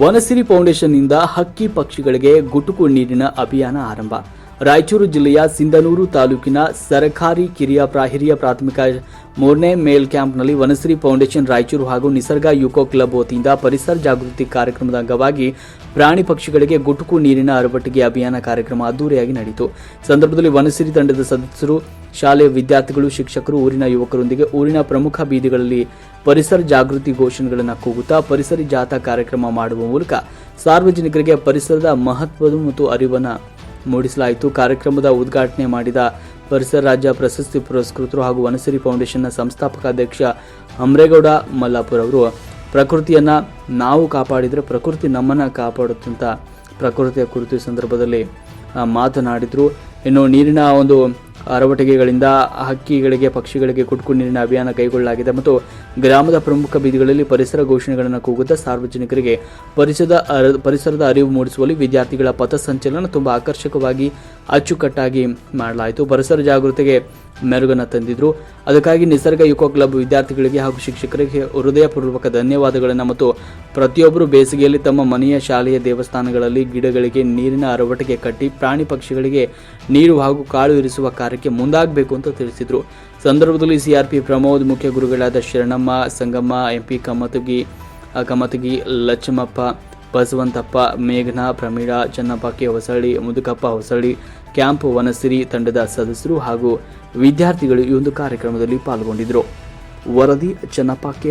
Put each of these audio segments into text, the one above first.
ವನಸಿರಿ ಫೌಂಡೇಶನ್ನಿಂದ ಹಕ್ಕಿ ಪಕ್ಷಿಗಳಿಗೆ ಗುಟುಕು ನೀರಿನ ಅಭಿಯಾನ ಆರಂಭ. ರಾಯಚೂರು ಜಿಲ್ಲೆಯ ಸಿಂಧನೂರು ತಾಲೂಕಿನ ಸರಕಾರಿ ಕಿರಿಯ ಪ್ರಾಹಿರಿಯ ಪ್ರಾಥಮಿಕ ಮೂರನೇ ಮೇಲ್ ಕ್ಯಾಂಪ್ನಲ್ಲಿ ವನಸಿರಿ ಫೌಂಡೇಶನ್ ರಾಯಚೂರು ಹಾಗೂ ನಿಸರ್ಗ ಯುಕೋ ಕ್ಲಬ್ ವತಿಯಿಂದ ಪರಿಸರ ಜಾಗೃತಿ ಕಾರ್ಯಕ್ರಮದ ಅಂಗವಾಗಿ ಪ್ರಾಣಿ ಪಕ್ಷಿಗಳಿಗೆ ಗುಟುಕು ನೀರಿನ ಅರಬಟ್ಟಿಗೆ ಅಭಿಯಾನ ಕಾರ್ಯಕ್ರಮ ಅದ್ದೂರಿಯಾಗಿ ನಡೆಯಿತು. ಸಂದರ್ಭದಲ್ಲಿ ವನಸಿರಿ ತಂಡದ ಸದಸ್ಯರು ಶಾಲೆಯ ವಿದ್ಯಾರ್ಥಿಗಳು, ಶಿಕ್ಷಕರು, ಊರಿನ ಯುವಕರೊಂದಿಗೆ ಊರಿನ ಪ್ರಮುಖ ಬೀದಿಗಳಲ್ಲಿ ಪರಿಸರ ಜಾಗೃತಿ ಘೋಷಣೆಗಳನ್ನು ಕೂಗುತ್ತಾ ಪರಿಸರ ಜಾಥಾ ಕಾರ್ಯಕ್ರಮ ಮಾಡುವ ಮೂಲಕ ಸಾರ್ವಜನಿಕರಿಗೆ ಪರಿಸರದ ಮಹತ್ವದ ಮತ್ತು ಅರಿವನ್ನು ಮೂಡಿಸಲಾಯಿತು. ಕಾರ್ಯಕ್ರಮದ ಉದ್ಘಾಟನೆ ಮಾಡಿದ ಪರಿಸರ ರಾಜ್ಯ ಪ್ರಶಸ್ತಿ ಪುರಸ್ಕೃತರು ಹಾಗೂ ವನಸಿರಿ ಫೌಂಡೇಶನ್ನ ಸಂಸ್ಥಾಪಕ ಅಧ್ಯಕ್ಷ ಅಮ್ರೇಗೌಡ ಮಲ್ಲಾಪುರ್ ಅವರು, ಪ್ರಕೃತಿಯನ್ನ ನಾವು ಕಾಪಾಡಿದರೆ ಪ್ರಕೃತಿ ನಮ್ಮನ್ನ ಕಾಪಾಡುತ್ತಂತ ಪ್ರಕೃತಿಯ ಕುರಿತು ಸಂದರ್ಭದಲ್ಲಿ ಮಾತನಾಡಿದರು. ಇನ್ನು ನೀರಿನ ಒಂದು ಅರವಟಿಕೆಗಳಿಂದ ಹಕ್ಕಿಗಳಿಗೆ, ಪಕ್ಷಿಗಳಿಗೆ ಕುಟುಕು ನೀರಿನ ಅಭಿಯಾನ ಕೈಗೊಳ್ಳಲಾಗಿದೆ ಮತ್ತು ಗ್ರಾಮದ ಪ್ರಮುಖ ಬೀದಿಗಳಲ್ಲಿ ಪರಿಸರ ಘೋಷಣೆಗಳನ್ನು ಕೂಗುತ್ತಾ ಸಾರ್ವಜನಿಕರಿಗೆ ಪರಿಸರದ ಪರಿಸರದ ಅರಿವು ಮೂಡಿಸುವಲ್ಲಿ ವಿದ್ಯಾರ್ಥಿಗಳ ಪಥಸಂಚಲನ ತುಂಬ ಆಕರ್ಷಕವಾಗಿ ಅಚ್ಚುಕಟ್ಟಾಗಿ ಮಾಡಲಾಯಿತು. ಪರಿಸರ ಜಾಗೃತಿಗೆ ಮೆರುಗನ್ನು ತಂದಿದ್ರು. ಅದಕ್ಕಾಗಿ ನಿಸರ್ಗ ಯುಕೋ ಕ್ಲಬ್ ವಿದ್ಯಾರ್ಥಿಗಳಿಗೆ ಹಾಗೂ ಶಿಕ್ಷಕರಿಗೆ ಹೃದಯಪೂರ್ವಕ ಧನ್ಯವಾದಗಳನ್ನು ಮತ್ತು ಪ್ರತಿಯೊಬ್ಬರು ಬೇಸಿಗೆಯಲ್ಲಿ ತಮ್ಮ ಮನೆಯ ಶಾಲೆಯ ದೇವಸ್ಥಾನಗಳಲ್ಲಿ ಗಿಡಗಳಿಗೆ ನೀರಿನ ಅರವಟಿಗೆ ಕಟ್ಟಿ ಪ್ರಾಣಿ ಪಕ್ಷಿಗಳಿಗೆ ನೀರು ಹಾಗೂ ಕಾಳು ಇರಿಸುವ ಕಾರ್ಯಕ್ಕೆ ಮುಂದಾಗಬೇಕು ಅಂತ ತಿಳಿಸಿದರು. ಸಂದರ್ಭದಲ್ಲಿ ಸಿಆರ್ಪಿ ಪ್ರಮೋದ್, ಮುಖ್ಯ ಗುರುಗಳಾದ ಶರಣಮ್ಮ, ಸಂಗಮ್ಮ ಎಂಪಿ ಕಮತಗಿ ಕಮತಗಿ ಲಚ್ಚಮಪ್ಪ ಬಸವಂತಪ್ಪ, ಮೇಘನಾ, ಪ್ರಮೀಳಾ, ಚನ್ನಪ್ಪ, ಕೆ ಹೊಸಳ್ಳಿ, ಮುದುಕಪ್ಪ ಹೊಸಳ್ಳಿ ಕ್ಯಾಂಪ್ ವನಸಿರಿ ತಂಡದ ಸದಸ್ಯರು ಹಾಗೂ ವಿದ್ಯಾರ್ಥಿಗಳು ಈ ಒಂದು ಕಾರ್ಯಕ್ರಮದಲ್ಲಿ ಪಾಲ್ಗೊಂಡಿದ್ದರು. ವರದಿ ಚನ್ನಪ್ಪ ಕೆ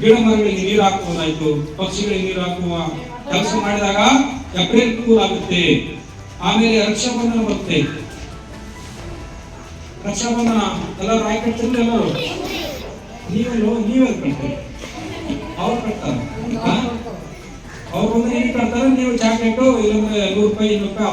ಗಿಡ ಮರಗಳಿಗೆ ನೀರು ಹಾಕುವುದಾಯ್ತು. ಪಕ್ಷಿಗಳಿಗೆ ನೀರು ಹಾಕುವ ಕೆಲಸ ಮಾಡಿದಾಗ ಏಪ್ರಿಲ್ ಕೂಲ್ ಆಗುತ್ತೆ. ಆಮೇಲೆ ರಕ್ಷಾಬಂಧನ ಬರುತ್ತೆ. ರಕ್ಷಾಬಂಧನ, ಎಲ್ಲರೂ ರಾಯ್ ಕಟ್ತಿರ್ಲಿ ಎಲ್ಲರೂ. ನೀವೆಲ್ಲೋ ನೀವೆಲ್ಲ ಕಟ್ತೀರಿ ಅವ್ರು ಕಟ್ತಾರೆ. ಅವ್ರು ಏನ್ ಕಟ್ತಾರೆ ನೀವು ಚಾಕ್ಲೇಟು ಇಲ್ಲಂದ್ರೆ ನೂರು ರೂಪಾಯಿ ಇನ್ನೂರು ರೂಪಾಯಿ